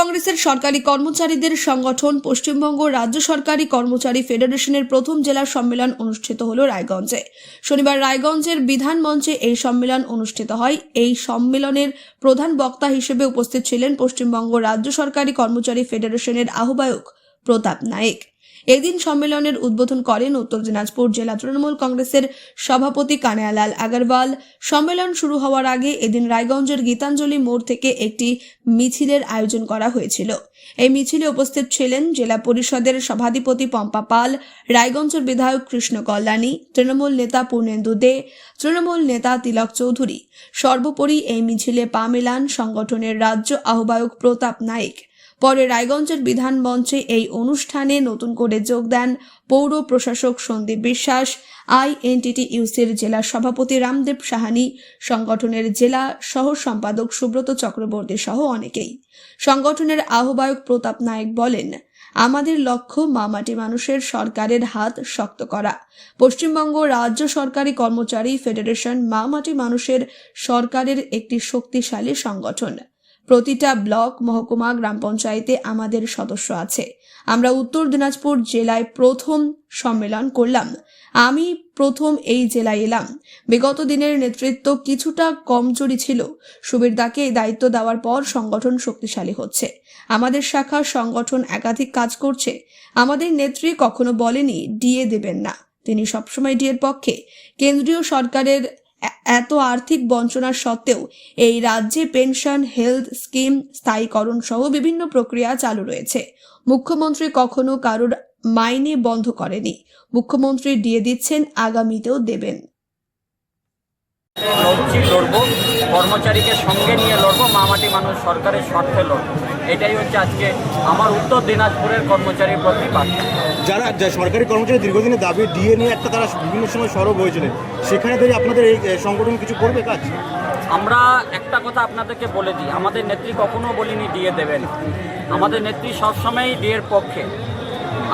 কংগ্রেসের সরকারি কর্মচারীদের সংগঠন পশ্চিমবঙ্গ রাজ্য সরকারি কর্মচারী ফেডারেশনের প্রথম জেলার সম্মেলন অনুষ্ঠিত হল রায়গঞ্জে। শনিবার রায়গঞ্জের বিধান মঞ্চে এই সম্মেলন অনুষ্ঠিত হয়। এই সম্মেলনের প্রধান বক্তা হিসেবে উপস্থিত ছিলেন পশ্চিমবঙ্গ রাজ্য সরকারি কর্মচারী ফেডারেশনের আহ্বায়ক প্রতাপ নায়েক। এদিন সম্মেলনের উদ্বোধন করেন উত্তর দিনাজপুর জেলা তৃণমূল কংগ্রেসের সভাপতি কানায়ালাল আগরওয়াল। সম্মেলন শুরু হওয়ার আগে এদিন রায়গঞ্জের গীতাঞ্জলি মোড় থেকে একটি মিছিলের আয়োজন করা হয়েছিল। এই মিছিলে উপস্থিত ছিলেন জেলা পরিষদের সভাধিপতি পম্পা পাল, রায়গঞ্জের বিধায়ক কৃষ্ণ কল্যাণী, তৃণমূল নেতা পূর্ণেন্দু দে, তৃণমূল নেতা তিলক চৌধুরী। সর্বোপরি এই মিছিলে পা মেলান সংগঠনের রাজ্য আহ্বায়ক প্রতাপ নায়েক। পরে রায়গঞ্জের বিধান মঞ্চে এই অনুষ্ঠানে নতুন করে যোগ দেন পৌর প্রশাসক সন্দীপ বিশ্বাস, আইএনটিটি ইউসির জেলা সভাপতি রামদেব সাহানি, সংগঠনের জেলা সহ সম্পাদক সুব্রত চক্রবর্তী সহ অনেকেই। সংগঠনের আহ্বায়ক প্রতাপ নায়েক বলেন, আমাদের লক্ষ্য মামাটি মানুষের সরকারের হাত শক্ত করা। পশ্চিমবঙ্গ রাজ্য সরকারি কর্মচারী ফেডারেশন মামাটি মানুষের সরকারের একটি শক্তিশালী সংগঠন। প্রতিটা ব্লক, মহকুমা, গ্রাম পঞ্চায়েতে আমাদের সদস্য আছে। আমরা উত্তর দিনাজপুর জেলায় প্রথম সম্মেলন করলাম। আমি প্রথম এই জেলায় এলাম। বিগত দিনের নেতৃত্ব কিছুটা কমজোরি ছিল। সুবিরদাকে এই দায়িত্ব দেওয়ার পর সংগঠন শক্তিশালী হচ্ছে। আমাদের শাখা সংগঠন একাধিক কাজ করছে। আমাদের নেত্রী কখনো বলেনি, ডিএ দেবেন না। তিনি সবসময় ডিএর পক্ষে। কেন্দ্রীয় সরকারের এত আর্থিক বঞ্চনার সত্ত্বেও এই রাজ্যে পেনশন, হেলথ স্কিম, স্থায়ীকরণ সহ বিভিন্ন প্রক্রিয়া চালু রয়েছে। মুখ্যমন্ত্রী কখনো কারোর মাইনে বন্ধ করেনি। মুখ্যমন্ত্রী দিয়ে দিচ্ছেন, আগামীতেও দেবেন। লড়ছি কর্মচারীকে সঙ্গে নিয়ে লড়বো, মামাটি মানুষ সরকারের স্বার্থে লড়বো। এটাই হচ্ছে আজকে আমার উত্তর দিনাজপুরের কর্মচারীর প্রতি যারা সরকারি কর্মচারী দীর্ঘদিনের দাবি ডিএ নিয়ে একটা তারা বিভিন্ন সময় সরব হয়েছিলেন সেখানে থেকে আপনাদের এই সংগঠন কিছু করবে কাজ? আমরা একটা কথা আপনাদেরকে বলে দিই আমাদের নেত্রী কখনো বলিনি দিয়ে দেবেন আমাদের নেত্রী সবসময়ই ডিএর পক্ষে।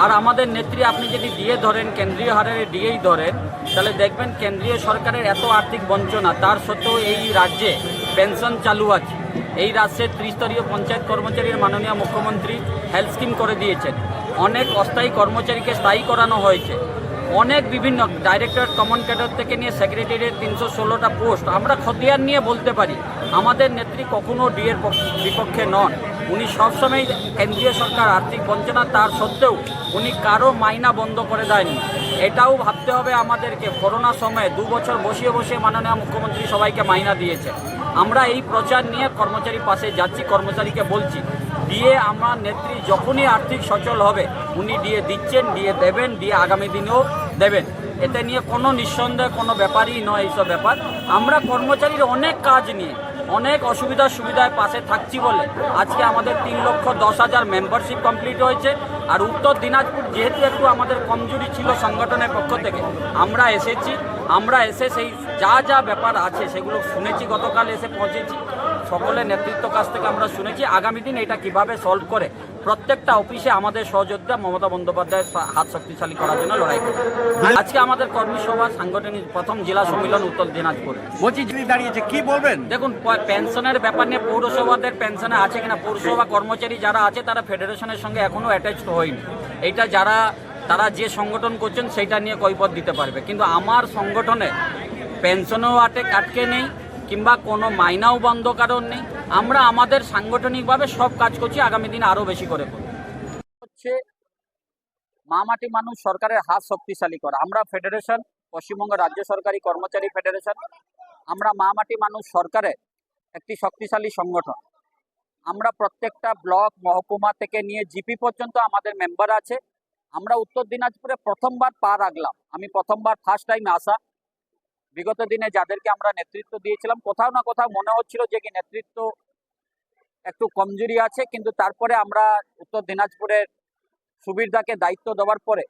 আর আমাদের নেত্রী আপনি যদি ডিএ ধরেন কেন্দ্রীয় হারে ডিএই ধরেন তাহলে দেখবেন কেন্দ্রীয় সরকারের এত আর্থিক বঞ্চনা তার সত্ত্বেও এই রাজ্যে পেনশন চালু আছে। এই রাজ্যের ত্রিস্তরীয় পঞ্চায়েত কর্মচারীর মাননীয় মুখ্যমন্ত্রী হেলথ স্কিম করে দিয়েছেন। অনেক অস্থায়ী কর্মচারীকে স্থায়ী করানো হয়েছে। অনেক বিভিন্ন ডাইরেক্টর কমন ক্যাডার থেকে নিয়ে সেক্রেটারির তিনশো ষোলোটা পোস্ট আমরা খতিয়ান নিয়ে বলতে পারি, আমাদের নেত্রী কখনো ডিএর বিপক্ষে নন। উনি সবসময় কেন্দ্রীয় সরকার, আর্থিক বঞ্চনা তার সত্ত্বেও উনি কারও মাইনা বন্ধ করে দেয়নি। এটাও ভাবতে হবে আমাদেরকে। করোনা সময়ে দু বছর বসিয়ে বসিয়ে মাননীয় মুখ্যমন্ত্রী সবাইকে মাইনা দিয়েছে আমরা এই প্রচার নিয়ে কর্মচারী পাশে যাচ্ছি, কর্মচারীকে বলছি, দিয়ে আমরা নেত্রী যখনই আর্থিক সচল হবে, উনি দিয়ে দিচ্ছেন, দিয়ে দেবেন, দিয়ে আগামী দিনেও দেবেন। এতে নিয়ে কোনো নিঃসন্দেহ কোনো ব্যাপারই নয় এইসব ব্যাপার। আমরা কর্মচারীর অনেক কাজ নিয়ে, অনেক অসুবিধা সুবিধায় পাশে থাকছি বলে আজকে আমাদের তিন লক্ষ দশ হাজার মেম্বারশিপ কমপ্লিট হয়েছে। আর উত্তর দিনাজপুর যেহেতু একটু আমাদের কমজোরি ছিল সংগঠনের পক্ষ থেকে, আমরা এসেছি, আমরা এসে সেই যা যা ব্যাপার আছে সেগুলো শুনেছি, গতকাল এসে পৌঁছেছি। সকলের নেতৃত্ব কাছ থেকে আমরা শুনেছি, আগামী দিন এটা কীভাবে সলভ করে প্রত্যেকটা অফিসে আমাদের সহযোদ্ধা মমতা বন্দ্যোপাধ্যায়ের হাত শক্তিশালী করার জন্য লড়াই করবে আজকে আমাদের কর্মী সভা সাংগঠনিক প্রথম জেলা সম্মেলন উত্তর দিনাজপুর। বলছি দাঁড়িয়েছে কি বলবেন? দেখুন পেনশনের ব্যাপার নিয়ে পৌরসভাদের পেনশনে আছে কিনা পৌরসভা কর্মচারী যারা আছে তারা ফেডারেশনের সঙ্গে এখনও অ্যাটাচড হয়নি। এটা যারা তারা যে সংগঠন করছেন সেইটা নিয়ে কৈপদ দিতে পারবে। কিন্তু আমার সংগঠনে পেনশনও আটে আটকে নেই কিংবা কোনো মাইনাও বন্ধ কারণ নেই। আমরা আমাদের সাংগঠনিকভাবে সব কাজ করছি, আগামী দিনে আরও বেশি করে করব। হচ্ছে মামাটি মানুষ সরকারের হাত শক্তিশালী করা। আমরা ফেডারেশন পশ্চিমবঙ্গ রাজ্য সরকারি কর্মচারী ফেডারেশন আমরা মামাটি মানুষ সরকারের একটি শক্তিশালী সংগঠন। আমরা প্রত্যেকটা ব্লক, মহকুমা থেকে নিয়ে জিপি পর্যন্ত আমাদের মেম্বার আছে। আমরা উত্তর দিনাজপুরে প্রথমবার পা রাখলাম। আমি প্রথমবার ফার্স্ট টাইম আসা। বিগত দিনে যাদেরকে আমরা নেতৃত্ব দিয়েছিলাম, কোথাও না কোথাও মনে হচ্ছিল যে কি নেতৃত্ব একটু কমজোরি আছে, কিন্তু তারপরে আমরা উত্তর দিনাজপুরের সুবিরদাকে দায়িত্ব দেওয়ার পরে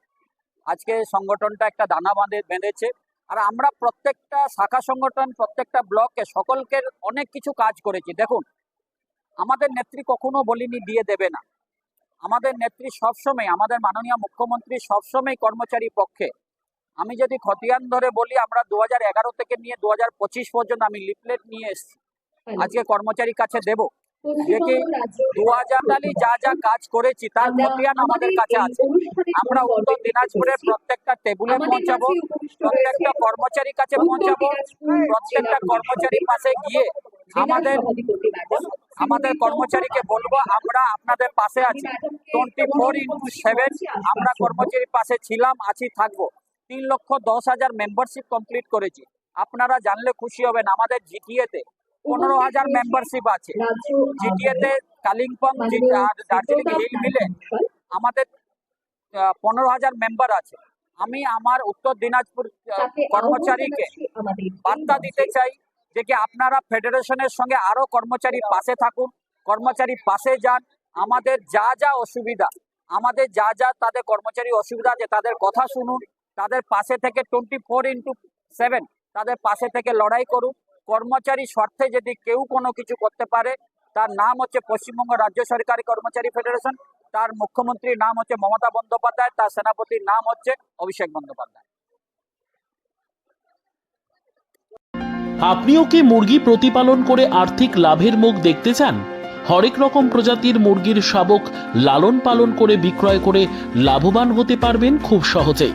আজকে সংগঠনটা একটা দানা বাঁধে, বেঁধেছে। আর আমরা প্রত্যেকটা শাখা সংগঠন, প্রত্যেকটা ব্লকে সকলকে অনেক কিছু কাজ করেছি। দেখুন, আমাদের নেত্রী কখনো বলিনি দিয়ে দেবে না। আমাদের নেত্রী সবসময়, আমাদের মাননীয় মুখ্যমন্ত্রী সবসময় কর্মচারী পক্ষে আমি যদি খতিয়ান ধরে বলি আমরা দু এগারো থেকে নিয়ে দু হাজার পঁচিশ পর্যন্ত আমি লিফলেট নিয়ে এসেছি। আজকে কর্মচারীর কাছে দেব। কি দু হাজার যা যা কাজ করেছি তার খতিয়ান আমাদের কাছে আছে। আমরা উত্তর দিনাজপুরের প্রত্যেকটা টেবিলে পৌঁছাবো প্রত্যেকটা কর্মচারীর কাছে পৌঁছাবো প্রত্যেকটা কর্মচারীর পাশে গিয়ে আমাদের আমাদের কর্মচারীকে বলব আমরা আপনাদের পাশে আছি। টোয়েন্টি ফোর ইন্টু সেভেন আমরা কর্মচারীর পাশে ছিলাম আছি থাকব। তিন লক্ষ দশ হাজার মেম্বারশিপ কমপ্লিট করেছি। আপনারা জানলে খুশি হবেন আমাদের জিটিএতে পনেরো হাজার মেম্বারশিপ আছে। জিটিএতে কালিম্পং দার্জিলিং হিল মিলে আমাদের পনেরো হাজার মেম্বার আছে। আমি আমার উত্তর দিনাজপুর কর্মচারীকে বার্তা দিতে চাই যে কি আপনারা ফেডারেশনের সঙ্গে আরও কর্মচারী পাশে থাকুন কর্মচারী পাশে যান। আমাদের যা যা অসুবিধা আমাদের যা যা তাদের কর্মচারী অসুবিধা আছে তাদের কথা শুনুন। তাদের পাশে থেকে টোয়েন্টি ফোর ইন্টু সেভেন তাদের পাশে থেকে লড়াই করুক। কর্মচারী স্বার্থে যদি কেউ কোনো কিছু করতে পারে, তার নাম হচ্ছে পশ্চিমবঙ্গ রাজ্য সরকারি কর্মচারী ফেডারেশন, তার মুখ্যমন্ত্রীর নাম হচ্ছে মমতা বন্দ্যোপাধ্যায়, তার সেনাপতির নাম হচ্ছে অভিষেক বন্দ্যোপাধ্যায়। আপনিও কি মুরগি প্রতিপালন করে আর্থিক লাভের মুখ দেখতে চান? হরেক রকম প্রজাতির মুরগির শাবক লালন পালন করে বিক্রয় করে লাভবান হতে পারবেন খুব সহজেই।